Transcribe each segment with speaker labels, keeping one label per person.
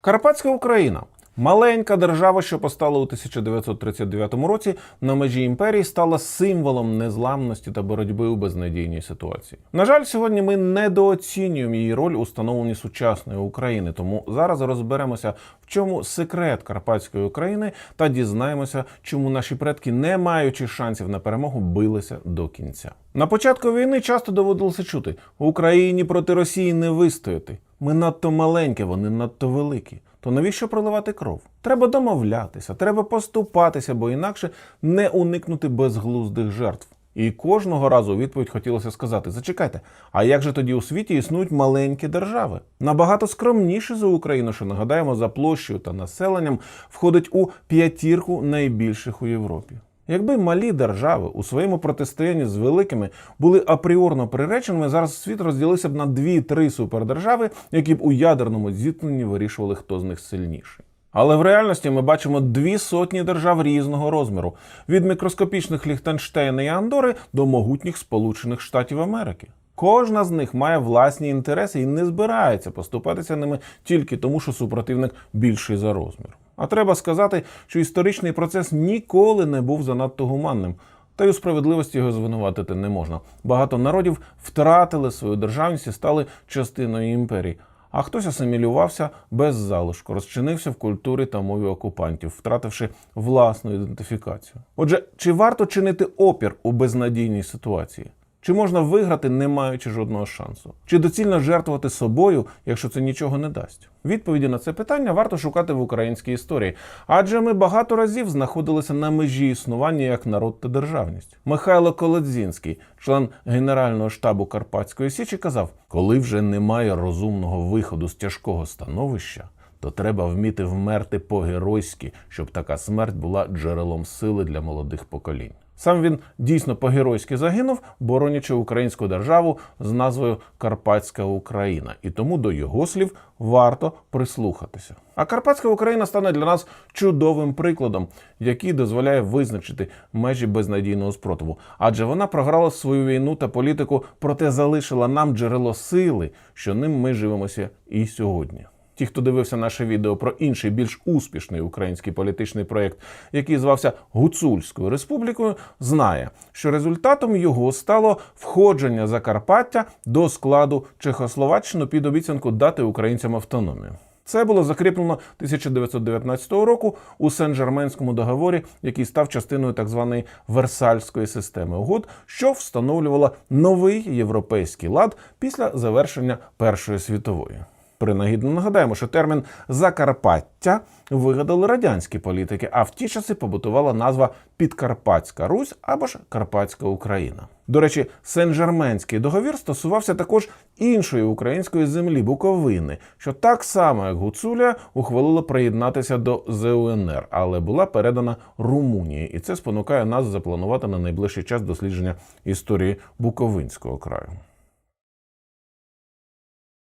Speaker 1: Карпатська Україна. Маленька держава, що постала у 1939 році на межі імперії, стала символом незламності та боротьби у безнадійній ситуації. На жаль, сьогодні ми недооцінюємо її роль у становленні сучасної України. Тому зараз розберемося, в чому секрет Карпатської України, та дізнаємося, чому наші предки, не маючи шансів на перемогу, билися до кінця. На початку війни часто доводилося чути: Україні проти Росії не вистояти. Ми надто маленькі, вони надто великі. То навіщо проливати кров? Треба домовлятися, треба поступатися, бо інакше не уникнути безглуздих жертв. І кожного разу відповідь хотілося сказати: зачекайте, а як же тоді у світі існують маленькі держави? Набагато скромніше за Україну, що нагадаємо, за площею та населенням входить у п'ятірку найбільших у Європі. Якби малі держави у своєму протистоянні з великими були апріорно приреченими, зараз світ розділився б на дві-три супердержави, які б у ядерному зіткненні вирішували, хто з них сильніший. Але в реальності ми бачимо дві сотні держав різного розміру: від мікроскопічних Ліхтенштейна і Андори до могутніх Сполучених Штатів Америки. Кожна з них має власні інтереси і не збирається поступатися ними тільки тому, що супротивник більший за розмір. А треба сказати, що історичний процес ніколи не був занадто гуманним. Та й у справедливості його звинуватити не можна. Багато народів втратили свою державність і стали частиною імперії. А хтось асимілювався без залишку, розчинився в культурі та мові окупантів, втративши власну ідентифікацію. Отже, чи варто чинити опір у безнадійній ситуації? Чи можна виграти, не маючи жодного шансу? Чи доцільно жертвувати собою, якщо це нічого не дасть? Відповіді на це питання варто шукати в українській історії, адже ми багато разів знаходилися на межі існування як народ та державність. Михайло Колодзінський, член Генерального штабу Карпатської Січі, казав: коли вже немає розумного виходу з тяжкого становища. То треба вміти вмерти по-геройськи, щоб така смерть була джерелом сили для молодих поколінь. Сам він дійсно по-геройськи загинув, боронячи українську державу з назвою Карпатська Україна, і тому до його слів варто прислухатися. А Карпатська Україна стане для нас чудовим прикладом, який дозволяє визначити межі безнадійного спротиву, адже вона програла свою війну та політику, проте залишила нам джерело сили, що ним ми живемося і сьогодні. Ті, хто дивився наше відео про інший більш успішний український політичний проєкт, який звався Гуцульською республікою, знає, що результатом його стало входження Закарпаття до складу Чехословаччини під обіцянку дати українцям автономію. Це було закріплено 1919 року у Сен-Жерменському договорі, який став частиною так званої Версальської системи угод, що встановлювала новий європейський лад після завершення Першої світової. Принагідно нагадаємо, що термін Закарпаття вигадали радянські політики, а в ті часи побутувала назва Підкарпатська Русь або ж Карпатська Україна. До речі, Сен-Жерменський договір стосувався також іншої української землі Буковини, що так само, як Гуцуля, ухвалила приєднатися до ЗУНР, але була передана Румунії, і це спонукає нас запланувати на найближчий час дослідження історії Буковинського краю.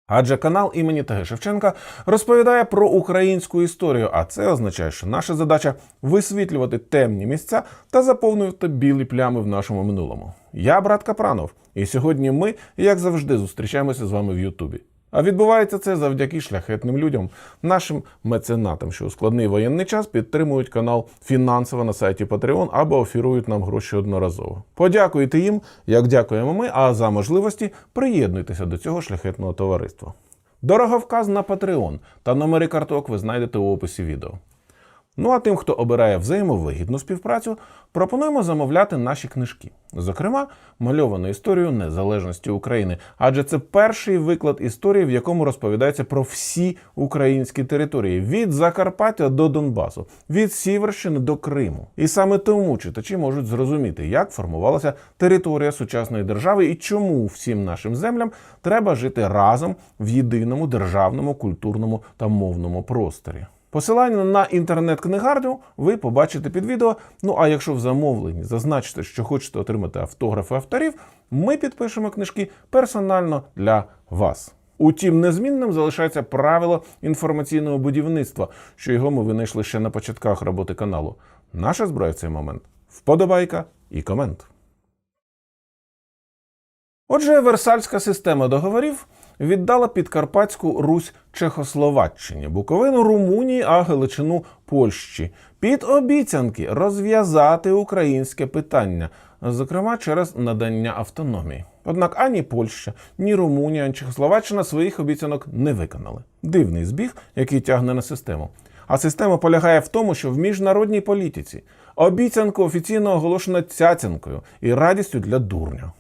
Speaker 1: Адже канал імені Таги Шевченка розповідає про українську історію, а це означає, що наша задача висвітлювати темні місця та заповнювати білі плями в нашому минулому. Я брат Капранов, і сьогодні ми, як завжди, зустрічаємося з вами в Ютубі. А відбувається це завдяки шляхетним людям, нашим меценатам, що у складний воєнний час підтримують канал фінансово на сайті Patreon або офірують нам гроші одноразово. Подякуйте їм, як дякуємо ми, а за можливості приєднуйтеся до цього шляхетного товариства. Дороговказ на Patreon та номери карток ви знайдете у описі відео. Ну а тим, хто обирає взаємовигідну співпрацю, пропонуємо замовляти наші книжки, зокрема, мальовану історію незалежності України, адже це перший виклад історії, в якому розповідається про всі українські території від Закарпаття до Донбасу, від Сіверщини до Криму. І саме тому читачі можуть зрозуміти, як формувалася територія сучасної держави і чому всім нашим землям треба жити разом в єдиному державному культурному та мовному просторі. Посилання на інтернет-книгарню ви побачите під відео. Ну а якщо в замовленні зазначите, що хочете отримати автографи авторів, ми підпишемо книжки персонально для вас. Утім, незмінним залишається правило інформаційного будівництва, що його ми винайшли ще на початках роботи каналу. Наша зброя в цей момент вподобайка і комент. Отже, Версальська система договорів віддала Підкарпатську Русь Чехословаччині, Буковину Румунії, а Галичину Польщі під обіцянки розв'язати українське питання, зокрема через надання автономії. Однак ані Польща, ні Румунія, ні Чехословаччина своїх обіцянок не виконали. Дивний збіг, який тягне на систему. А система полягає в тому, що в міжнародній політиці обіцянку офіційно оголошено цяцянкою і радістю для дурня.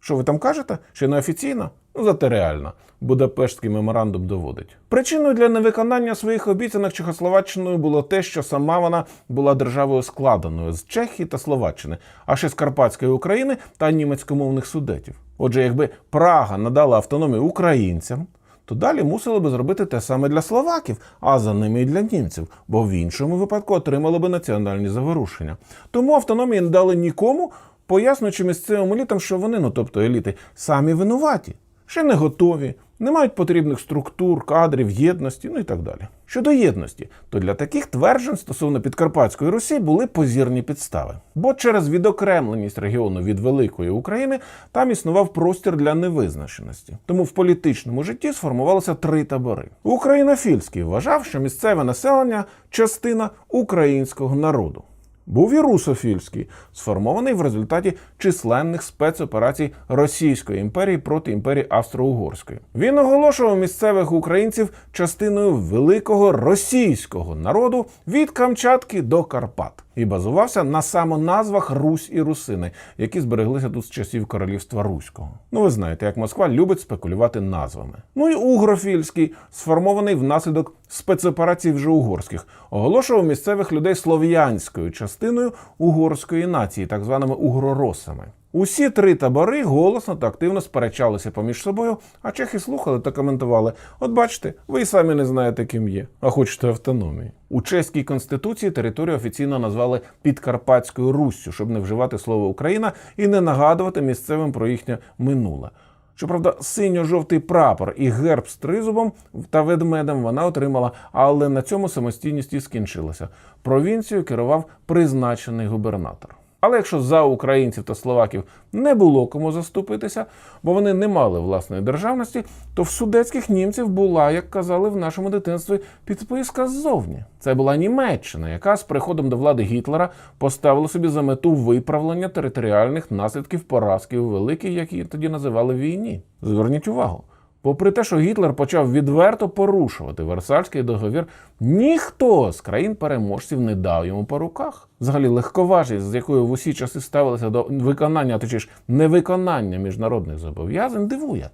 Speaker 1: Що ви там кажете? Ще не офіційно? Ну, зате реально. Будапештський меморандум доводить. Причиною для невиконання своїх обіцянок Чехословаччиною було те, що сама вона була державою складеною з Чехії та Словаччини, а ще з Карпатської України та німецькомовних судетів. Отже, якби Прага надала автономію українцям, то далі мусили би зробити те саме для словаків, а за ними і для німців, бо в іншому випадку отримали би національні заворушення. Тому автономії не дали нікому, пояснюючи місцевим елітам, що вони, ну тобто еліти, самі винуваті, ще не готові, не мають потрібних структур, кадрів, єдності, ну і так далі. Щодо єдності, то для таких тверджень стосовно Підкарпатської Русі були позірні підстави. Бо через відокремленість регіону від Великої України там існував простір для невизначеності. Тому в політичному житті сформувалося три табори. Українофільський вважав, що місцеве населення частина українського народу. Був і русофільський, сформований в результаті численних спецоперацій Російської імперії проти імперії Австро-Угорської. Він оголошував місцевих українців частиною великого російського народу від Камчатки до Карпат і базувався на самоназвах Русь і Русини, які збереглися тут з часів королівства Руського. Ну ви знаєте, як Москва любить спекулювати назвами. Ну і угрофільський, сформований внаслідок спецоперацій вже угорських, оголошував місцевих людей слов'янською частиною угорської нації, так званими угроросами. Усі три табори голосно та активно сперечалися поміж собою, а чехи слухали та коментували: от бачите, ви й самі не знаєте, ким є, а хочете автономії. У чеській конституції територію офіційно назвали Підкарпатською Руссю, щоб не вживати слово Україна і не нагадувати місцевим про їхнє минуле. Щоправда, синьо-жовтий прапор і герб з тризубом та ведмедем вона отримала, але на цьому самостійність і скінчилася. Провінцію керував призначений губернатор. Але якщо за українців та словаків не було кому заступитися, бо вони не мали власної державності, то в судецьких німців була, як казали в нашому дитинстві, підписка ззовні. Це була Німеччина, яка з приходом до влади Гітлера поставила собі за мету виправлення територіальних наслідків поразки у великій, як її тоді називали війні. Зверніть увагу. Попри те, що Гітлер почав відверто порушувати Версальський договір, ніхто з країн-переможців не дав йому по руках. Взагалі, легковажність, з якою в усі часи ставилися до виконання, а точніше невиконання міжнародних зобов'язань, дивує.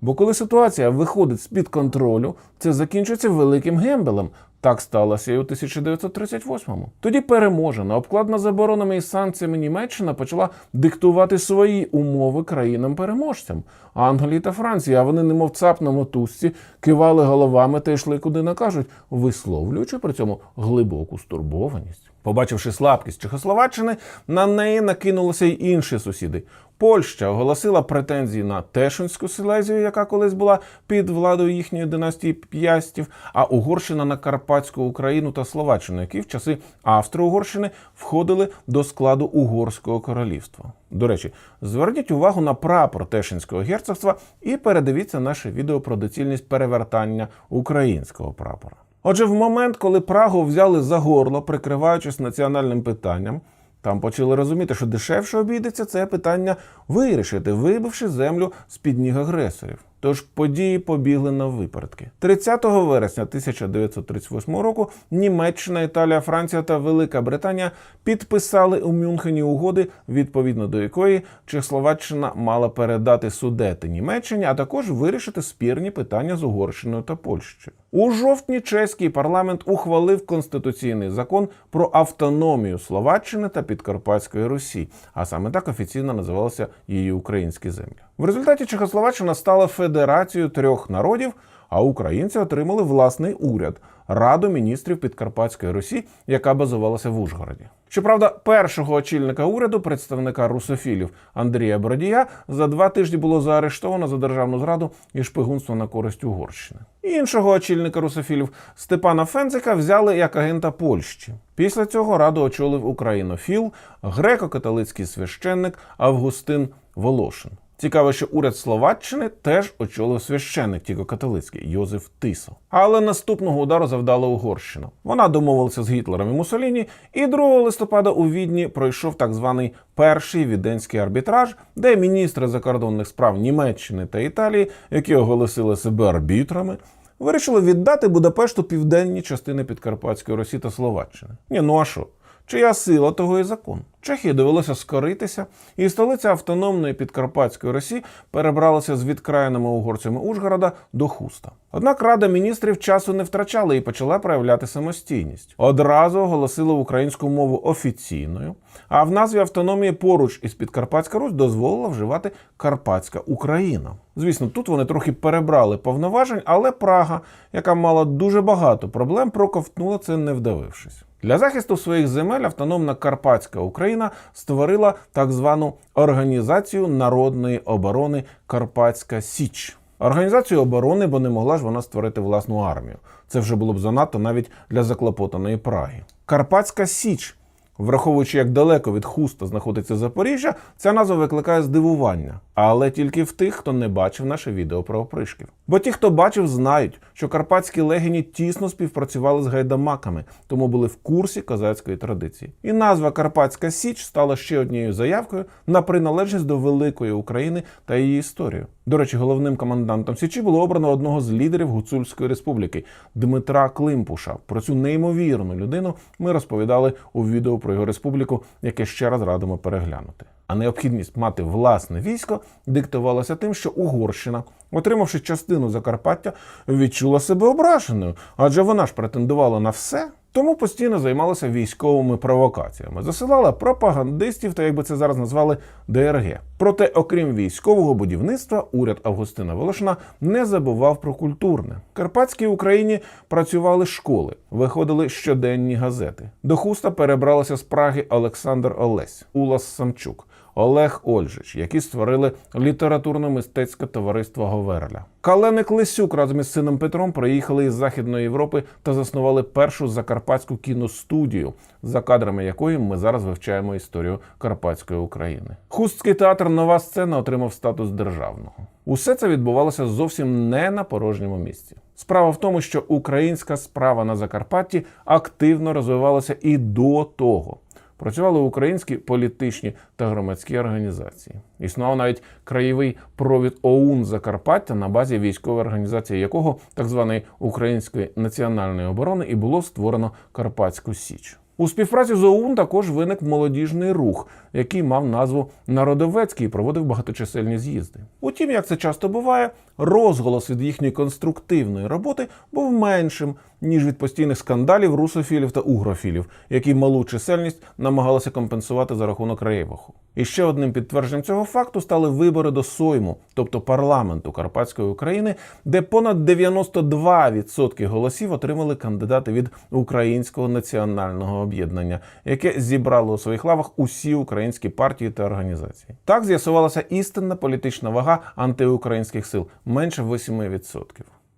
Speaker 1: Бо коли ситуація виходить з-під контролю, це закінчується великим гембелем. Так сталося і у 1938-му. Тоді переможена, обкладна заборонами і санкціями Німеччина почала диктувати свої умови країнам-переможцям Англії та Франції. А вони, немов цап на мотузці, кивали головами та йшли куди накажуть, висловлюючи при цьому глибоку стурбованість. Побачивши слабкість Чехословаччини, на неї накинулися й інші сусіди. Польща оголосила претензії на Тешинську Силезію, яка колись була під владою їхньої династії П'ястів, а Угорщина на Карпатську Україну та Словаччину, які в часи Австро-Угорщини входили до складу Угорського королівства. До речі, зверніть увагу на прапор Тешинського герцогства і передивіться наше відео про доцільність перевертання українського прапора. Отже, в момент, коли Прагу взяли за горло, прикриваючись національним питанням, там почали розуміти, що дешевше обійдеться це питання вирішити, вибивши землю з під ніг агресорів. Тож події побігли на випередки. 30 вересня 1938 року Німеччина, Італія, Франція та Велика Британія підписали у Мюнхені угоди, відповідно до якої Чехословаччина мала передати судети Німеччині, а також вирішити спірні питання з Угорщиною та Польщею. У жовтні чеський парламент ухвалив конституційний закон про автономію Словаччини та Підкарпатської Русі, а саме так офіційно називалися її українські землі. В результаті Чехословаччина стала федерацією трьох народів, а українці отримали власний уряд Раду міністрів Підкарпатської Русі, яка базувалася в Ужгороді. Щоправда, першого очільника уряду, представника русофілів Андрія Бродія, за два тижні було заарештовано за державну зраду і шпигунство на користь Угорщини. Іншого очільника русофілів Степана Фензика взяли як агента Польщі. Після цього раду очолив українофіл, греко-католицький священник Августин Волошин. Цікаво, що уряд Словаччини теж очолив священник тільки католицький Йозеф Тисо. Але наступного удару завдала Угорщина. Вона домовилася з Гітлером і Муссоліні, і 2 листопада у Відні пройшов так званий перший віденський арбітраж, де міністри закордонних справ Німеччини та Італії, які оголосили себе арбітрами, вирішили віддати Будапешту південні частини Підкарпатської Росії та Словаччини. Ні, ну а що? Чия сила того і закон. Чехії довелося скоритися, і столиця автономної підкарпатської Росії перебралася з відкраєними угорцями Ужгорода до Хуста. Однак Рада міністрів часу не втрачала і почала проявляти самостійність. Одразу оголосила українську мову офіційною, а в назві автономії поруч із Підкарпатська Русь дозволила вживати Карпатська Україна. Звісно, тут вони трохи перебрали повноважень, але Прага, яка мала дуже багато проблем, проковтнула це не вдавившись. Для захисту своїх земель автономна Карпатська Україна створила так звану Організацію народної оборони Карпатська Січ. Організацію оборони, бо не могла ж вона створити власну армію. Це вже було б занадто навіть для заклопотаної Праги. Карпатська Січ, враховуючи, як далеко від хуста знаходиться Запоріжжя, ця назва викликає здивування, але тільки в тих, хто не бачив наше відео про опришків. Бо ті, хто бачив, знають, що карпатські легені тісно співпрацювали з гайдамаками, тому були в курсі козацької традиції. І назва Карпатська Січ стала ще однією заявкою на приналежність до великої України та її історію. До речі, головним командантом Січі було обрано одного з лідерів Гуцульської республіки Дмитра Климпуша. Про цю неймовірну людину ми розповідали у відео про його республіку, яке ще раз радимо переглянути. А необхідність мати власне військо диктувалася тим, що Угорщина, отримавши частину Закарпаття, відчула себе ображеною, адже вона ж претендувала на все. Тому постійно займалася військовими провокаціями, засилала пропагандистів та, як би це зараз назвали, ДРГ. Проте, окрім військового будівництва, уряд Августина Волошина не забував про культурне. В Карпатській Україні працювали школи, виходили щоденні газети. До хуста перебралися з Праги Олександр Олесь, Улас Самчук. Олег Ольжич, які створили літературно-мистецьке товариство Говерля. Каленик Лисюк разом із сином Петром приїхали із Західної Європи та заснували першу закарпатську кіностудію, за кадрами якої ми зараз вивчаємо історію Карпатської України. Хустський театр Нова сцена отримав статус державного. Усе це відбувалося зовсім не на порожньому місці. Справа в тому, що українська справа на Закарпатті активно розвивалася і до того. Працювали українські політичні та громадські організації. Існував навіть краєвий провід ОУН Закарпаття на базі військової організації, якого так званої Української національної оборони і було створено Карпатську Січ. У співпраці з ОУН також виник молодіжний рух, який мав назву Народовецький і проводив багаточисельні з'їзди. Утім, як це часто буває, розголос від їхньої конструктивної роботи був меншим ніж від постійних скандалів русофілів та угрофілів, які малу чисельність намагалися компенсувати за рахунок рейваху. І ще одним підтвердженням цього факту стали вибори до Сойму, тобто парламенту Карпатської України, де понад 92% голосів отримали кандидати від Українського національного об'єднання, яке зібрало у своїх лавах усі українські партії та організації. Так з'ясувалася істинна політична вага антиукраїнських сил менше 8%.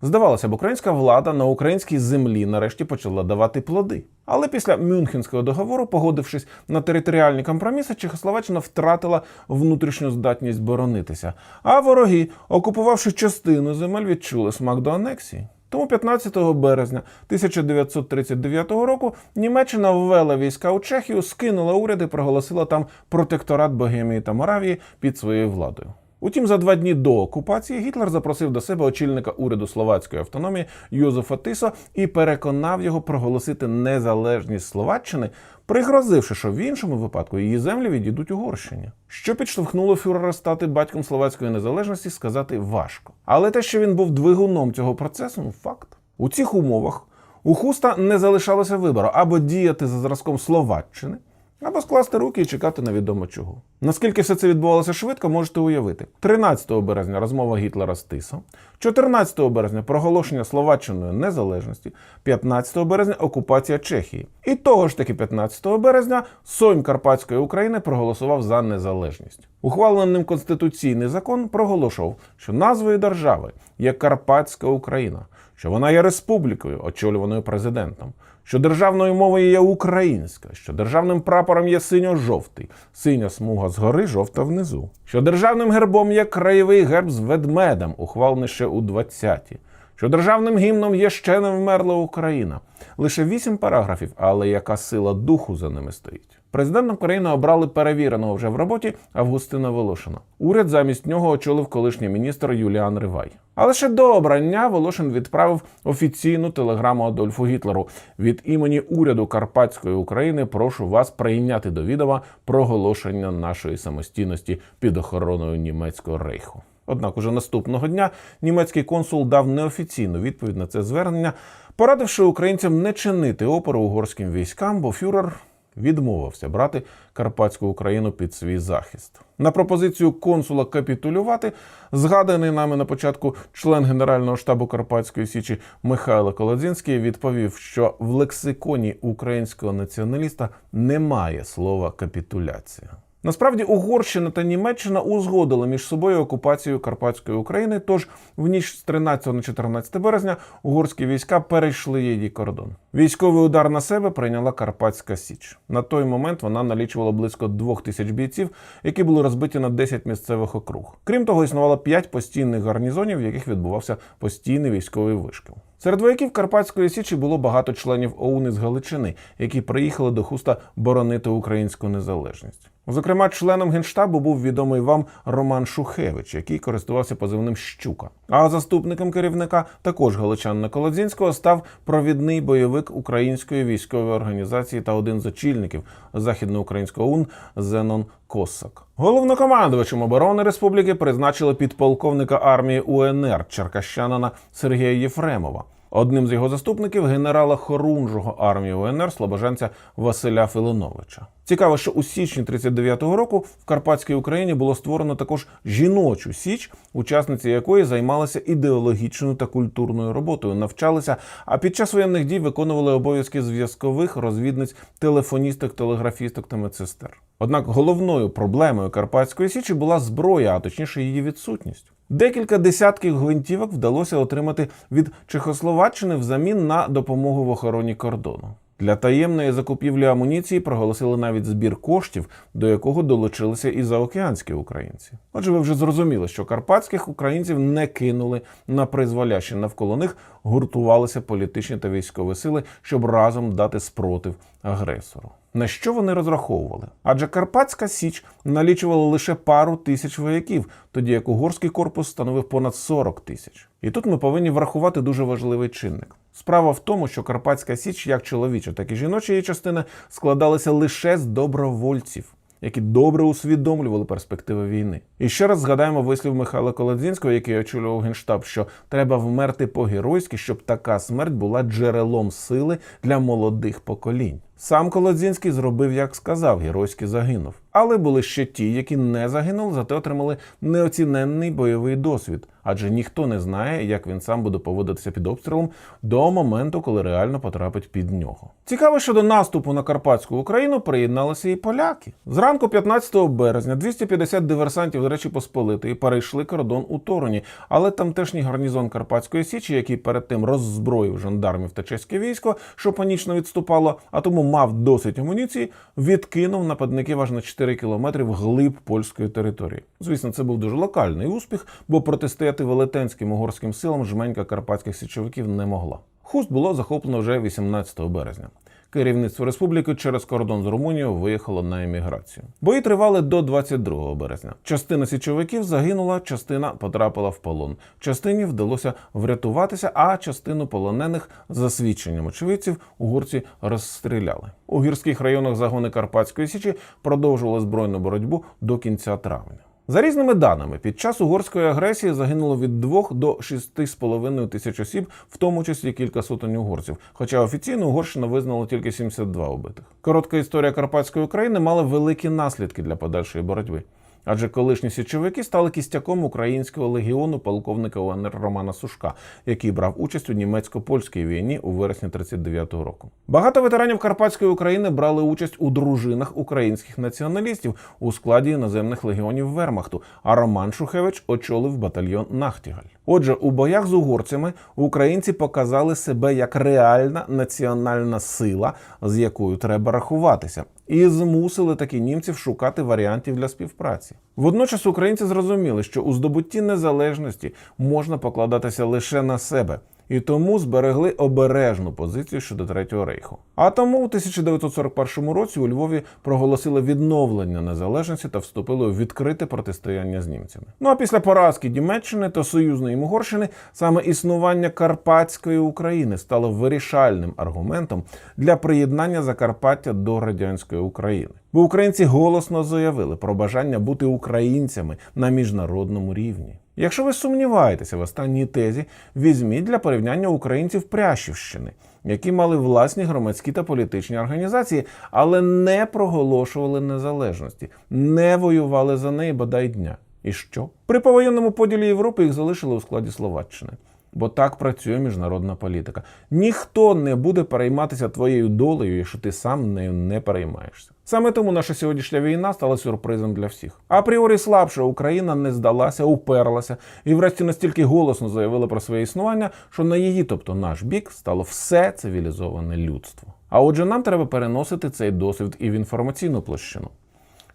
Speaker 1: Здавалося б, українська влада на українській землі нарешті почала давати плоди. Але після Мюнхенського договору, погодившись на територіальні компроміси, Чехословаччина втратила внутрішню здатність боронитися. А вороги, окупувавши частину земель, відчули смак до анексії. Тому 15 березня 1939 року Німеччина ввела війська у Чехію, скинула уряд і проголосила там протекторат Богемії та Моравії під своєю владою. Утім, за два дні до окупації Гітлер запросив до себе очільника уряду словацької автономії Йозефа Тисо і переконав його проголосити незалежність Словаччини, пригрозивши, що в іншому випадку її землі відійдуть Угорщині. Що підштовхнуло фюрера стати батьком словацької незалежності, сказати важко. Але те, що він був двигуном цього процесу, ну факт. У цих умовах у Хуста не залишалося вибору або діяти за зразком Словаччини. Або скласти руки і чекати невідомо чого. Наскільки все це відбувалося швидко, можете уявити. 13 березня розмова Гітлера з Тисом, 14 березня проголошення Словаччиною незалежності, 15 березня окупація Чехії. І того ж таки 15 березня Сойм Карпатської України проголосував за незалежність. Ухвалений ним конституційний закон проголошував, що назвою держави є Карпатська Україна, що вона є республікою, очолюваною президентом, що державною мовою є українська, що державним прапором є синьо-жовтий, синя смуга згори, жовта внизу, що державним гербом є краєвий герб з ведмедем, ухвалений ще у 20-ті, що державним гімном є ще не вмерла Україна. Лише вісім параграфів, але яка сила духу за ними стоїть. Президентом країни обрали перевіреного вже в роботі Августина Волошина. Уряд замість нього очолив колишній міністр Юліан Ривай. Але ще до обрання Волошин відправив офіційну телеграму Адольфу Гітлеру від імені уряду Карпатської України. Прошу вас прийняти до відома проголошення нашої самостійності під охороною німецького рейху. Однак уже наступного дня німецький консул дав неофіційну відповідь на це звернення, порадивши українцям не чинити опору угорським військам, бо фюрер відмовився брати Карпатську Україну під свій захист. На пропозицію консула капітулювати, згаданий нами на початку член Генерального штабу Карпатської Січі Михайло Колодзінський відповів, що в лексиконі українського націоналіста немає слова капітуляція. Насправді Угорщина та Німеччина узгодили між собою окупацію Карпатської України. Тож в ніч з 13 на 14 березня угорські війська перейшли її кордон. Військовий удар на себе прийняла Карпатська Січ. На той момент вона налічувала близько двох тисяч бійців, які були розбиті на 10 місцевих округ. Крім того, існувало 5 постійних гарнізонів, в яких відбувався постійний військовий вишкіл. Серед вояків Карпатської Січі було багато членів ОУН із Галичини, які приїхали до Хуста боронити українську незалежність. Зокрема, членом генштабу був відомий вам Роман Шухевич, який користувався позивним Щука. А заступником керівника, також Галичанина Колодзінського, став провідний бойовик української військової організації та один з очільників західноукраїнського ОУН Зенон Косак. Головнокомандувачем оборони республіки призначили підполковника армії УНР черкащанина Сергія Єфремова. Одним з його заступників генерала Хорунжого армії УНР слобожанця Василя Филоновича. Цікаво, що у січні 39-го року в Карпатській Україні було створено також жіночу січ, учасниці якої займалися ідеологічною та культурною роботою, навчалися, а під час воєнних дій виконували обов'язки зв'язкових розвідниць, телефоністок, телеграфісток та медсестер. Однак головною проблемою Карпатської січі була зброя, а точніше її відсутність. Декілька десятків гвинтівок вдалося отримати від Чехословаччини взамін на допомогу в охороні кордону. Для таємної закупівлі амуніції проголосили навіть збір коштів, до якого долучилися і заокеанські українці. Отже, ви вже зрозуміли, що карпатських українців не кинули на призволяще. Навколо них гуртувалися політичні та військові сили, щоб разом дати спротив агресору. На що вони розраховували? Адже Карпатська Січ налічувала лише пару тисяч вояків, тоді як угорський корпус становив понад 40 тисяч. І тут ми повинні врахувати дуже важливий чинник. Справа в тому, що Карпатська Січ, як чоловіча, так і жіноча її частина, складалися лише з добровольців. Які добре усвідомлювали перспективи війни, і ще раз згадаємо вислів Михайла Колодзінського, який очолював генштаб, що треба вмерти по-геройськи, щоб така смерть була джерелом сили для молодих поколінь. Сам Колодзінський зробив, як сказав, геройськи загинув. Але були ще ті, які не загинули, зате отримали неоціненний бойовий досвід, адже ніхто не знає, як він сам буде поводитися під обстрілом до моменту, коли реально потрапить під нього. Цікаво, що до наступу на Карпатську Україну приєдналися і поляки. Зранку 15 березня 250 диверсантів з Речі Посполитої перейшли кордон у Тороні, але тамтешній гарнізон Карпатської Січі, який перед тим роззброїв жандармів та чеське військо, що панічно відступало, а тому мав досить амуніції, відкинув нападників аж на 4 кілометри вглиб польської території. Звісно, це був дуже локальний успіх, бо протистояти велетенським угорським силам жменька карпатських січовиків не могла. Хуст було захоплено вже 18 березня. Керівництво республіки через кордон з Румунією виїхало на еміграцію. Бої тривали до 22 березня. Частина січовиків загинула, частина потрапила в полон. Частині вдалося врятуватися, а частину полонених за свідченням очевидців угорці розстріляли. У гірських районах загони Карпатської січі продовжували збройну боротьбу до кінця травня. За різними даними, під час угорської агресії загинуло від 2 до 6,5 тисяч осіб, в тому числі кілька сотень угорців. Хоча офіційно Угорщина визнала тільки 72 убитих. Коротка історія Карпатської України мала великі наслідки для подальшої боротьби. Адже колишні січовики стали кістяком українського легіону полковника УНР Романа Сушка, який брав участь у німецько-польській війні у вересні 39-го року. Багато ветеранів Карпатської України брали участь у дружинах українських націоналістів у складі іноземних легіонів Вермахту. А Роман Шухевич очолив батальйон Нахтігаль. Отже, у боях з угорцями українці показали себе як реальна національна сила, з якою треба рахуватися, і змусили таки німців шукати варіантів для співпраці. Водночас українці зрозуміли, що у здобутті незалежності можна покладатися лише на себе. І тому зберегли обережну позицію щодо Третього рейху. А тому у 1941 році у Львові проголосили відновлення незалежності та вступили у відкрите протистояння з німцями. Ну а після поразки Німеччини та союзної Угорщини саме існування Карпатської України стало вирішальним аргументом для приєднання Закарпаття до радянської України. Бо українці голосно заявили про бажання бути українцями на міжнародному рівні. Якщо ви сумніваєтеся в останній тезі, візьміть для порівняння українців Прящівщини, які мали власні громадські та політичні організації, але не проголошували незалежності, не воювали за неї бодай дня. І що? При повоєнному поділі Європи їх залишили у складі Словаччини. Бо так працює міжнародна політика. Ніхто не буде перейматися твоєю долею, якщо ти сам нею не переймаєшся. Саме тому наша сьогоднішня війна стала сюрпризом для всіх. Апріорі слабша Україна не здалася, уперлася і, врешті, настільки голосно заявила про своє існування, що на її, тобто наш бік, стало все цивілізоване людство. А отже, нам треба переносити цей досвід і в інформаційну площину.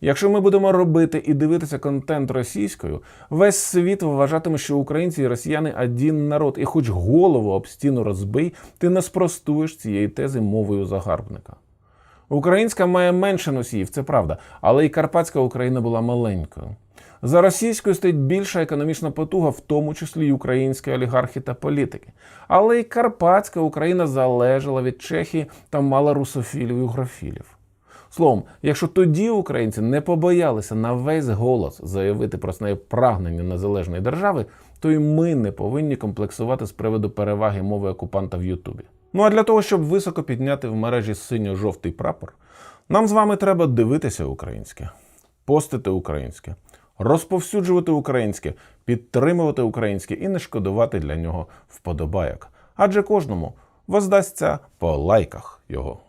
Speaker 1: Якщо ми будемо робити і дивитися контент російською, весь світ вважатиме, що українці і росіяни один народ, і хоч голову об стіну розбий, ти не спростуєш цієї тези мовою загарбника. Українська має менше носіїв, це правда, але і Карпатська Україна була маленькою. За російською стоїть більша економічна потуга, в тому числі й українські олігархи та політики. Але й Карпатська Україна залежала від Чехії та мала русофілів і угрофілів. Словом, якщо тоді українці не побоялися на весь голос заявити про своє прагнення незалежної держави, то й ми не повинні комплексувати з приводу переваги мови окупанта в Ютубі. Ну а для того, щоб високо підняти в мережі синьо-жовтий прапор, нам з вами треба дивитися українське, постити українське, розповсюджувати українське, підтримувати українське і не шкодувати для нього вподобайок. Адже кожному воздасться по лайках його.